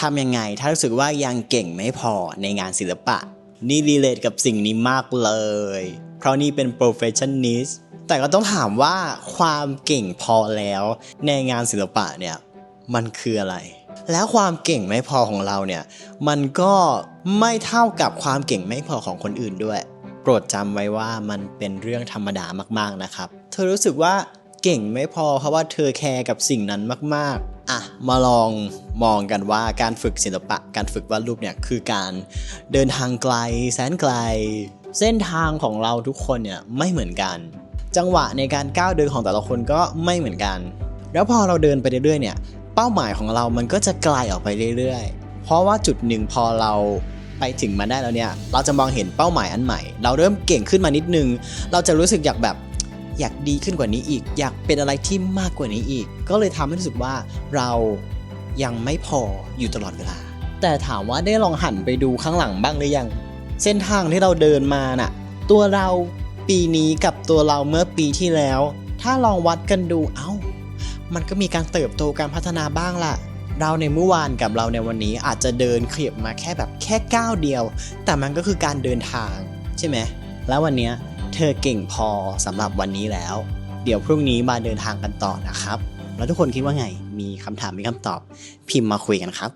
ทำยังไง ถ้ารู้สึกว่ายังเก่งไม่พอในงานศิลปะ นี่รีเลทกับสิ่งนี้มากเลย เพราะนี่เป็น perfectionist แต่ก็ต้องถามว่าความเก่งพอแล้วในงานศิลปะเนี่ยมันคืออะไร แล้วความเก่งไม่พอของเราเนี่ยมันก็ไม่เท่ากับความเก่งไม่พอของคนอื่นด้วย โปรดจำไว้ว่ามันเป็นเรื่องธรรมดามากๆนะครับ เธอรู้สึกว่าเก่งไม่พอเพราะว่าเธอแคร์กับสิ่งนั้นมากๆ มาลองมองกันว่าการฝึกศิลปะ การฝึกวาดรูปเนี่ยคือการเดินทางไกลแสนไกล เส้นทางของเราทุกคนเนี่ยไม่เหมือนกัน จังหวะในการก้าวเดินของแต่ละคนก็ไม่เหมือนกัน แล้วพอเราเดินไปเรื่อยๆเนี่ยเป้าหมายของเรามันก็จะไกลออกไปเรื่อยๆ เพราะว่าจุดหนึ่งพอเราไปถึงมันได้แล้วเนี่ย เราจะมองเห็นเป้าหมายอันใหม่ เราเริ่มเก่งขึ้นมานิดนึง เราจะรู้สึกอยากแบบ อยากดีขึ้นกว่านี้อีก อยากเป็นอะไรที่มากกว่านี้อีก ก็เลยทำให้รู้สึกว่าเรายังไม่พออยู่ตลอดเวลา แต่ถามว่าได้ลองหันไปดูข้างหลังบ้างหรือยัง เส้นทางที่เราเดินมาน่ะ ตัวเราปีนี้กับตัวเราเมื่อปีที่แล้ว ถ้าลองวัดกันดูเอ้า มันก็มีการเติบโตการพัฒนาบ้างล่ะเราในเมื่อวานกับเราในวันนี้อาจจะเดินเขียบมาแค่แบบแค่ก้าวเดียว แต่มันก็คือการเดินทางใช่ไหมแล้ววันนี้ เธอเก่งพอสำหรับวันนี้แล้ว เดี๋ยวพรุ่งนี้มาเดินทางกันต่อนะครับ แล้วทุกคนคิดว่าไง มีคำถามมีคำตอบ พิมพ์มาคุยกันครับ